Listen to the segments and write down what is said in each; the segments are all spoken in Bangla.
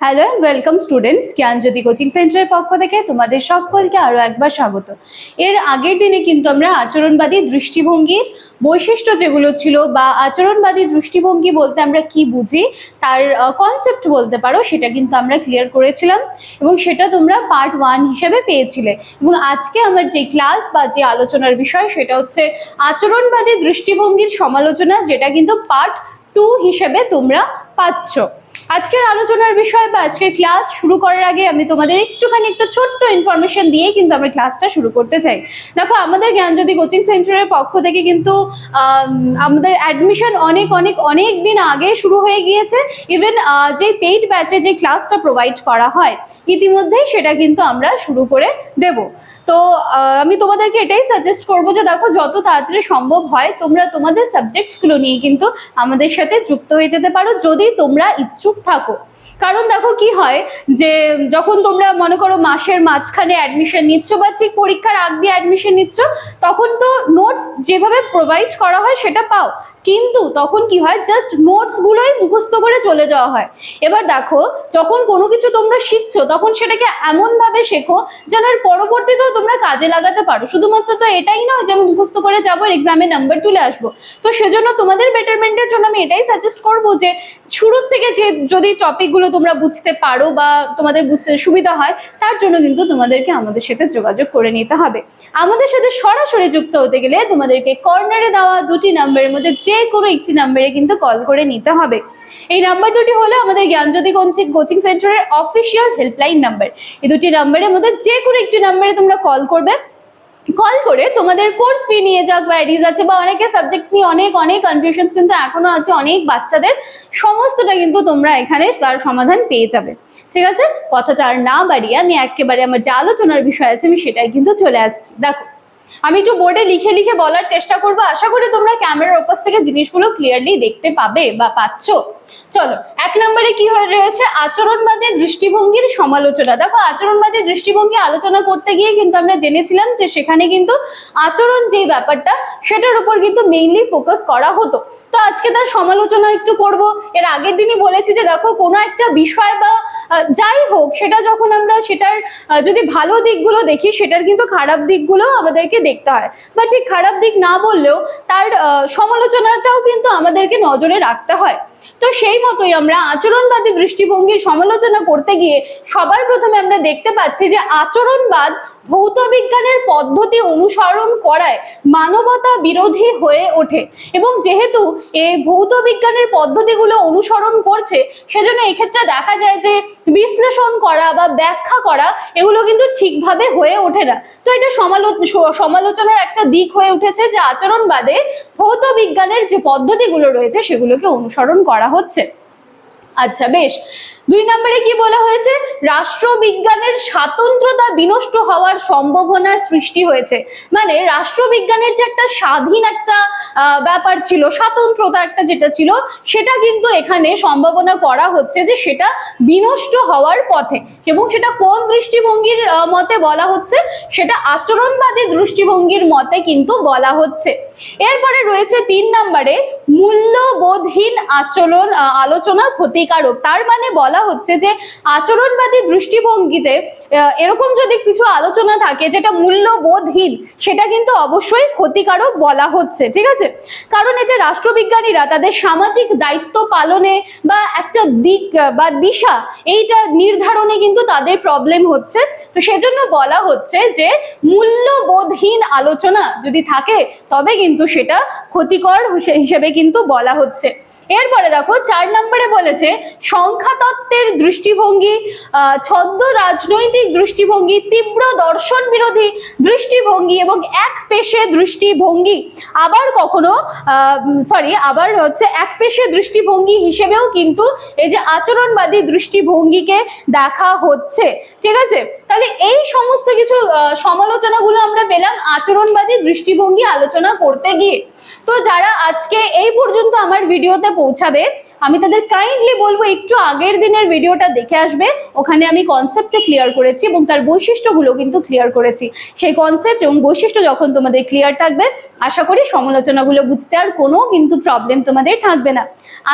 Hello and welcome students Gyanjyoti coaching সেন্টারের পক্ষ থেকে তোমাদের সকলকে আরও একবার স্বাগত। এর আগের দিনে কিন্তু আমরা আচরণবাদী দৃষ্টিভঙ্গির বৈশিষ্ট্য যেগুলো ছিল বা আচরণবাদী দৃষ্টিভঙ্গি বলতে আমরা কি বুঝি, তার কনসেপ্ট বলতে পারো, সেটা কিন্তু আমরা ক্লিয়ার করেছিলাম এবং সেটা তোমরা পার্ট ওয়ান হিসেবে পেয়েছিলে। এবং আজকে আমার যে ক্লাস বা যে আলোচনার বিষয়, সেটা হচ্ছে আচরণবাদী দৃষ্টিভঙ্গির সমালোচনা, যেটা কিন্তু পার্ট টু হিসেবে তোমরা পাচ্ছ। আজকের আলোচনার বিষয় বা আজকের ক্লাস শুরু করার আগে আমি তোমাদের একটুখানি একটা ছোট্ট ইনফরমেশন দিয়ে কিন্তু আমরা ক্লাসটা শুরু করতে চাই। দেখো, আমাদের জ্ঞানজ্যোতি কোচিং সেন্টারের পক্ষ থেকে কিন্তু আমাদের অ্যাডমিশন অনেক অনেক অনেক দিন আগে শুরু হয়ে গিয়েছে। ইভেন যে পেইড ব্যাচে যে ক্লাসটা প্রোভাইড করা হয়, ইতিমধ্যেই সেটা কিন্তু আমরা শুরু করে দেব। তো আমি তোমাদেরকে এটাই সাজেস্ট করব যে দেখো, যত তাড়াতাড়ি সম্ভব হয়, তোমরা তোমাদের সাবজেক্টসগুলো নিয়ে কিন্তু আমাদের সাথে যুক্ত হয়ে যেতে পারো। যদি তোমরা ইচ্ছুক থাকো। কারণ দেখো কি হয় যে, যখন তোমরা মনে করো মাসের মাঝখানে অ্যাডমিশন নিচ্ছ বা ঠিক পরীক্ষার আগ দিয়ে অ্যাডমিশন নিচ্ছ, তখন তো নোটস যেভাবে প্রোভাইড করা হয় সেটা পাও। কিন্তু তখন কি হয়? জাস্ট নোটসগুলোই মুখস্থ করে চলে যাওয়া হয়। এবার দেখো, যখন কোনো কিছু তোমরা শিখছো, তখন সেটাকে এমনভাবে শেখো যেন এর পরবর্তীতেও তোমরা কাজে লাগাতে পারো। শুধুমাত্র তো এটাই নয় যে আমি মুখস্থ করে যাব এক্সামে নাম্বার তুলে আসব। তো সেজন্য তোমাদের বেটারমেন্টের জন্য আমি এটাই সাজেস্ট করব যে, শুরুর থেকে যে যদি টপিকগুলো তোমরা বুঝতে পারো বা তোমাদের বুঝতে সুবিধা হয়, তার জন্য কিন্তু তোমাদেরকে আমাদের সাথে যোগাযোগ করে নিতে হবে। আমাদের সাথে সরাসরি যুক্ত হতে গেলে তোমাদেরকে কর্নারে দেওয়া দুটি নাম্বারের মধ্যে যে কোনো একটি নাম্বারে কিন্তু কল করে নিতে হবে। এই নাম্বার দুটি হলো আমাদের জ্ঞানজ্যোতি কোচিং সেন্টারের অফিসিয়াল হেল্পলাইন নাম্বার এই দুটি নাম্বারের মধ্যে যে কোনো একটি নাম্বারে তোমরা কল করবে। কল করে তোমাদের কোর্স ফি নিয়ে যা কোয়ারিজ আছে বা অনেকে সাবজেক্টস নিয়ে অনেক অনেক কনফিউশনস কিন্তু এখনও আছে অনেক বাচ্চাদের। সমস্তটা কিন্তু তোমরা এখানে তার সমাধান পেয়ে যাবে। ঠিক আছে? কথাটা আর না বাড়িয়ে আমি একেবারে আমার যে আলোচনার বিষয় আছে আমি সেটাই কিন্তু চলে আসছি। দেখো আমি একটু বোর্ডে লিখে লিখে বলার চেষ্টা করব। আশা করি তোমরা ক্যামেরার ওপাশ থেকে জিনিসগুলো ক্লিয়ারলি দেখতে পাবে বা পাচ্ছ। চলো, এক নম্বরে কি হয়ে রয়েছে? আচরণবাদী দৃষ্টিভঙ্গির সমালোচনা। দেখো, আচরণবাদী দৃষ্টিভঙ্গি আলোচনা করতে গিয়ে কিন্তু আমরা জেনেছিলাম যে সেখানে কিন্তু আচরণ যে ব্যাপারটা, সেটার উপর কিন্তু মেইনলি ফোকাস করা হতো। তো আজকে তার সমালোচনা একটু করব। এর আগের দিনই বলেছি যে, দেখো, কোনো একটা বিষয় বা যাই হোক, সেটা যখন আমরা সেটার যদি ভালো দিকগুলো দেখি, সেটার কিন্তু খারাপ দিকগুলো আমাদেরকে দেখতে হয়। বা ঠিক খারাপ দিক না বললেও তার সমালোচনাটাও কিন্তু আমাদেরকে নজরে রাখতে হয়। তো সেই মতোই আমরা আচরণবাদী দৃষ্টিভঙ্গির সমালোচনা করতে গিয়ে সবার প্রথমে আমরা দেখতে পাচ্ছি যে আচরণবাদ ভৌত বিজ্ঞানের পদ্ধতি অনুসরণ করায় মানবতা বিরোধী হয়ে ওঠে। এবং যেহেতু এই ভৌত বিজ্ঞানের পদ্ধতিগুলো অনুসরণ করছে, সেজন্য এক্ষেত্রে দেখা যায় যে বিশ্লেষণ করা বা ব্যাখ্যা করা এগুলো কিন্তু ঠিকভাবে হয়ে ওঠে না। তো এটা সমালো- সমালোচনার একটা দিক হয়ে উঠেছে যে আচরণবাদে ভৌত বিজ্ঞানের যে পদ্ধতিগুলো রয়েছে সেগুলোকে অনুসরণ করা হচ্ছে। আচ্ছা বেশ। দুই নম্বরে কি বলা হয়েছে? রাষ্ট্রবিজ্ঞানের স্বাতন্ত্রতা বিনষ্ট হওয়ার সম্ভাবনা সৃষ্টি হয়েছে। মানে রাষ্ট্রবিজ্ঞানের যে একটা স্বাধীন একটা ব্যাপার ছিল, স্বাতন্ত্রতা একটা যেটা ছিল, সেটা কিন্তু এখানে সম্ভাবনা করা হচ্ছে যে সেটা বিনষ্ট হওয়ার পথে। এবং সেটা কোন দৃষ্টিভঙ্গির মতে বলা হচ্ছে? সেটা আচরণবাদী দৃষ্টিভঙ্গির মতে কিন্তু বলা হচ্ছে। এরপরে রয়েছে তিন নম্বরে মূল্যবোধহীন আচরণ আলোচনা ক্ষতিকারক। তার মানে বলা হচ্ছে যে আচরণবাদী দৃষ্টিভঙ্গিতে এরকম যদি কিছু আলোচনা থাকে যেটা মূল্যবোধহীন, সেটা কিন্তু অবশ্যই ক্ষতিকারক বলা হচ্ছে, ঠিক আছে? কারণ এতে রাষ্ট্রবিজ্ঞানীরা তাদের সামাজিক দায়িত্ব পালনে বা একটা দিক বা দিশা, এইটা নির্ধারণে কিন্তু তাদের প্রবলেম হচ্ছে। তো সেজন্য বলা হচ্ছে যে মূল্যবোধহীন আলোচনা যদি থাকে, তবে কিন্তু সেটা ক্ষতিকর হিসেবে কিন্তু বলা হচ্ছে। এরপরে দেখো, চার নম্বরে বলেছে, সংখ্যাতত্ত্বের দৃষ্টিভঙ্গি ছদ্ম রাজনৈতিক দৃষ্টিভঙ্গি, তীব্র দর্শন বিরোধী দৃষ্টিভঙ্গি এবং এক পেশে দৃষ্টিভঙ্গি। আবার কখনো সরি, আবার হচ্ছে এক পেশে দৃষ্টিভঙ্গি হিসেবেও কিন্তু এই যে আচরণবাদী দৃষ্টিভঙ্গিকে দেখা হচ্ছে। ঠিক আছে? তাহলে এই সমস্ত কিছু সমালোচনাগুলো আমরা পেলাম আচরণবাদী দৃষ্টিভঙ্গি আলোচনা করতে গিয়ে। তো যারা আজকে এই পর্যন্ত আমার ভিডিওতে পৌঁছাবে আমি তাদের কাইন্ডলি বলব, একটু আগের দিনের ভিডিওটা দেখে আসবে। ওখানে আমি কনসেপ্টটা ক্লিয়ার করেছি এবং তার বৈশিষ্ট্যগুলো কিন্তু ক্লিয়ার করেছি। সেই কনসেপ্ট এবং বৈশিষ্ট্য যখন তোমাদের ক্লিয়ার থাকবে, আশা করি সমালোচনাগুলো বুঝতে আর কোনো কিন্তু প্রবলেম তোমাদের থাকবে না।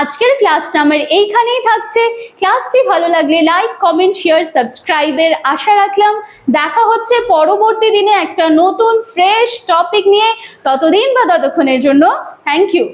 আজকের ক্লাসটা আমার এইখানেই থাকছে। ক্লাসটি ভালো লাগলে লাইক কমেন্ট শেয়ার সাবস্ক্রাইবের আশা রাখলাম। দেখা হচ্ছে পরবর্তী দিনে একটা নতুন ফ্রেশ টপিক নিয়ে। ততদিন বা ততক্ষণের জন্য থ্যাংক ইউ